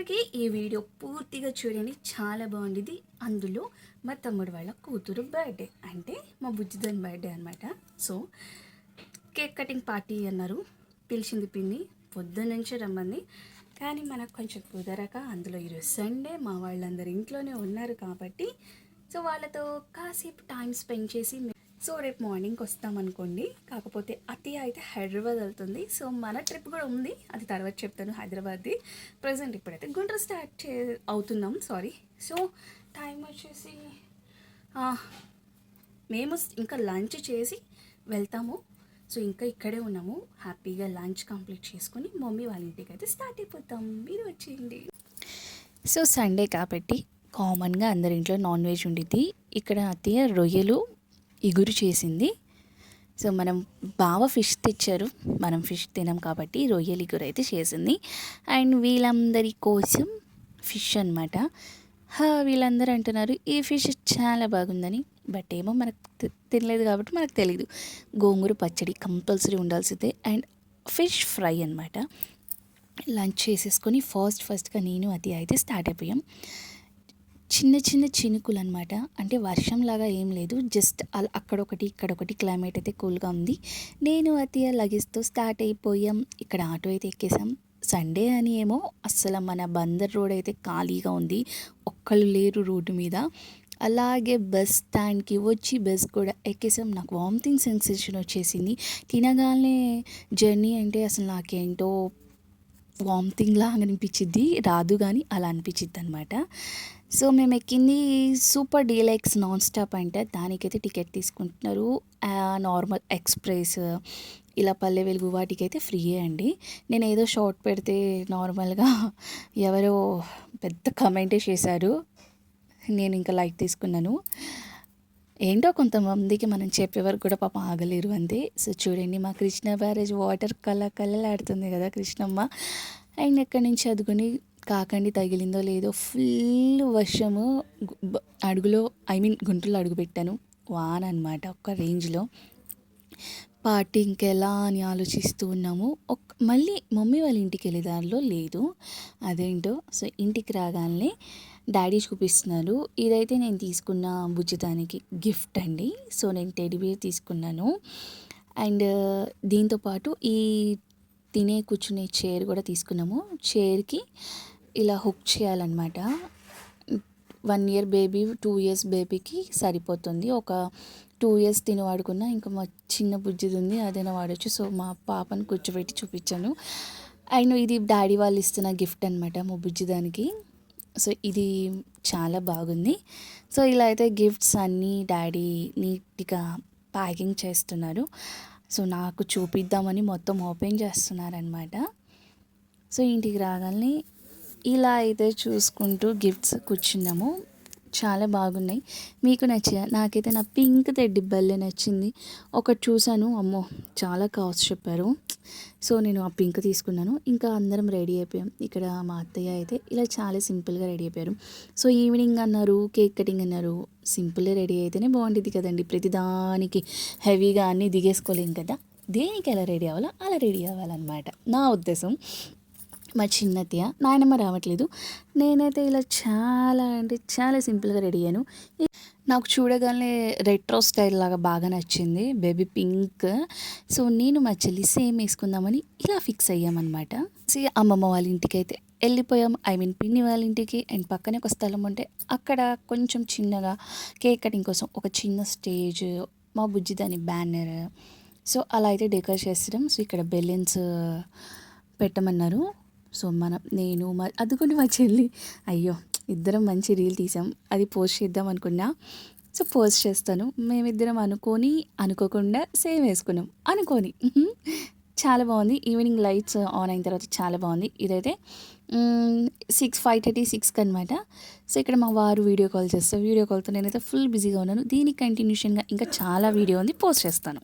అందరికీ ఈ వీడియో పూర్తిగా చూడండి. చాలా బాగుండేది. అందులో మా తమ్ముడు వాళ్ళ కూతురు బర్త్డే అంటే మా బుజ్జిదాని బర్త్డే అనమాట సో కేక్ కటింగ్ పార్టీ అన్నారు. పిలిచింది పిన్ని పొద్దు నుంచి రమ్మంది. కానీ మనకు కొంచెం కుదరక అందులో ఈరోజు సండే మా వాళ్ళందరూ ఇంట్లోనే ఉన్నారు కాబట్టి సో వాళ్ళతో కాసేపు టైం స్పెండ్ చేసి సో రేపు మార్నింగ్ వస్తామనుకోండి కాకపోతే అతి అయితే హైదరాబాద్ వెళ్తుంది. సో మన ట్రిప్ కూడా ఉంది. అది తర్వాత చెప్తాను హైదరాబాద్ది. ప్రజెంట్ ఇప్పుడైతే గుంటూరు స్టార్ట్ చే అవుతున్నాం. సారీ. సో టైం వచ్చేసి మేము ఇంకా లంచ్ చేసి వెళ్తాము. సో ఇంకా ఇక్కడే ఉన్నాము. హ్యాపీగా లంచ్ కంప్లీట్ చేసుకొని మమ్మీ వాళ్ళ ఇంటికి అయితే స్టార్ట్ అయిపోతాం. మీరు వచ్చేయండి. సో సండే కాబట్టి కామన్గా అందరి ఇంట్లో నాన్ వెజ్ ఉండిద్ది. ఇక్కడ అత్తయ్య రొయ్యలు ఇగురు చేసింది. సో మనం బావ ఫిష్ తెచ్చారు. మనం ఫిష్ తినం కాబట్టి రొయ్యలు ఇగురు అయితే చేసింది. అండ్ వీళ్ళందరి కోసం ఫిష్ అనమాట వీళ్ళందరూ అంటున్నారు ఈ ఫిష్ చాలా బాగుందని. బట్ ఏమో మనకు తినలేదు కాబట్టి మనకు తెలియదు గోంగూర పచ్చడి కంపల్సరీ ఉండాల్సిందే. అండ్ ఫిష్ ఫ్రై అనమాట లంచ్ చేసేసుకొని ఫస్ట్ ఫస్ట్గా నేను అది అయితే స్టార్ట్ అయిపోయాం. చిన్న చిన్న చినుకులు అనమాట అంటే వర్షంలాగా ఏం లేదు. జస్ట్ అలా అక్కడొకటి ఇక్కడొకటి క్లైమేట్ అయితే కూల్గా ఉంది. నేను అతి లగేజ్తో స్టార్ట్ అయిపోయాం. ఇక్కడ ఆటో అయితే ఎక్కేసాం. సండే అని ఏమో అస్సలు మన బందర్ రోడ్ అయితే ఖాళీగా ఉంది. ఒక్కళ్ళు లేరు రోడ్డు మీద. అలాగే బస్ స్టాండ్కి వచ్చి బస్ కూడా ఎక్కేసాం. నాకు వామిటింగ్ సెన్సేషన్ వచ్చేసింది. తినగానే జర్నీ అంటే అసలు నాకేంటో వామిటింగ్ లాగా అనిపించిద్ది రాదు కానీ అలా అనిపించిద్ది అనమాట సో మేము ఎక్కింది సూపర్ డీలెక్స్ నాన్ స్టాప్ అంటే దానికైతే టికెట్ తీసుకుంటున్నారు. నార్మల్ ఎక్స్ప్రెస్ ఇలా పల్లె వెలుగు వాటికైతే ఫ్రీయే అండి. నేను ఏదో షార్ట్ పెడితే నార్మల్గా ఎవరో పెద్ద కమెంటే చేశారు. నేను ఇంకా లైట్ తీసుకున్నాను. ఏంటో కొంతమందికి మనం చెప్పే వరకు కూడా పాపం ఆగలేరు అంతే. సో చూడండి మా కృష్ణ బ్యారేజ్ వాటర్ కళ కళలాడుతుంది కదా కృష్ణమ్మ. అండ్ ఎక్కడి నుంచి అదుకొని కాకండి తగిలిందో లేదో ఫుల్ వర్షము అడుగులో ఐ మీన్ గుంటలో అడుగు పెట్టాను. వాన్ అనమాట ఒక్క రేంజ్లో. పార్టీ ఇంకెలా అని ఆలోచిస్తూ ఉన్నాము. ఒక్ మళ్ళీ మమ్మీ వాళ్ళ ఇంటికి వెళ్ళే దారిలో లేదు. అదేంటో సో ఇంటికి రాగానే డాడీ చూపిస్తున్నారు. ఇదైతే నేను తీసుకున్న బుజ్జితానికి గిఫ్ట్ అండి. సో నేను టెడీ తీసుకున్నాను. అండ్ దీంతోపాటు ఈ తినే కూర్చునే చైర్ కూడా తీసుకున్నాము. చైర్కి ఇలా హుక్ చేయాలన్నమాట. One year baby two years బేబీకి సరిపోతుంది. ఒక టూ ఇయర్స్ తిని వాడుకున్నా ఇంకా మా చిన్న బుజ్జిది ఉంది అదైనా వాడచ్చు. సో మా పాపని కూర్చోబెట్టి చూపించాను. అండ్ ఇది డాడీ వాళ్ళు ఇస్తున్న గిఫ్ట్ అనమాట మా బుజ్జిదానికి సో ఇది చాలా బాగుంది. సో ఇలా అయితే గిఫ్ట్స్ అన్నీ డాడీ నీట్గా ప్యాకింగ్ చేస్తున్నారు. సో నాకు చూపిద్దామని మొత్తం ఓపెన్ చేస్తున్నారనమాట సో ఇంటికి రాగానే ఇలా అయితే చూసుకుంటూ గిఫ్ట్స్ కూర్చున్నాము. చాలా బాగున్నాయి. మీకు నచ్చా నాకైతే నా పింక్ తెడ్డి బల్లే నచ్చింది. ఒకటి చూశాను. అమ్మో చాలా కాస్ట్ చెప్పారు. సో నేను ఆ పింక్ తీసుకున్నాను. ఇంకా అందరం రెడీ అయిపోయాం. ఇక్కడ మా అత్తయ్య అయితే ఇలా చాలా సింపుల్గా రెడీ అయిపోయారు. సో ఈవినింగ్ అన్నారు కేక్ కటింగ్ అన్నారు. సింపుల్గా రెడీ అయితేనే బాగుంటుంది కదండి. ప్రతిదానికి హెవీగా అన్నీ దిగేసుకోలేం కదా. దేనికి ఎలా రెడీ అవ్వాలో అలా రెడీ అవ్వాలన్నమాట. నా ఉద్దేశం మా చిన్నతయ్య నాయనమ్మ రావట్లేదు. నేనైతే ఇలా చాలా అంటే చాలా సింపుల్గా రెడీ అయ్యాను. నాకు చూడగానే రెట్రో స్టైల్ లాగా బాగా నచ్చింది. Baby pink. సో నేను మా చెల్లి సేమ్ వేసుకుందామని ఇలా ఫిక్స్ అయ్యామన్నమాట. సో అమ్మమ్మ వాళ్ళ ఇంటికి అయితే వెళ్ళిపోయాం. ఐ మీన్ పిన్ని వాళ్ళ ఇంటికి. అండ్ పక్కనే ఒక స్థలం ఉంటే అక్కడ కొంచెం చిన్నగా కేక్ కటింగ్ కోసం ఒక చిన్న స్టేజ్ మా బుజ్జి దాని బ్యానర్. సో అలా అయితే డెకరేట్ చేస్తాం సో ఇక్కడ బెలూన్స్ పెట్టమన్నారు. సో మన నేను మా అదుకొని మా చెల్లి. అయ్యో ఇద్దరం మంచి రీల్ తీసాం. అది పోస్ట్ చేద్దాం అనుకున్నా. సో పోస్ట్ చేస్తాను. మేమిద్దరం అనుకొని అనుకోకుండా సేమ్ వేసుకున్నాం. అనుకొని. చాలా బాగుంది. ఈవినింగ్ లైట్స్ ఆన్ అయిన తర్వాత చాలా బాగుంది. ఇదైతే సిక్స్ ఫైవ్ థర్టీ సిక్స్కి అనమాట సో ఇక్కడ మా వారు వీడియో కాల్ చేస్తారు. వీడియో కాల్తో నేనైతే ఫుల్ బిజీగా ఉన్నాను. దీనికి కంటిన్యూషన్గా ఇంకా చాలా వీడియో ఉంది. పోస్ట్ చేస్తాను.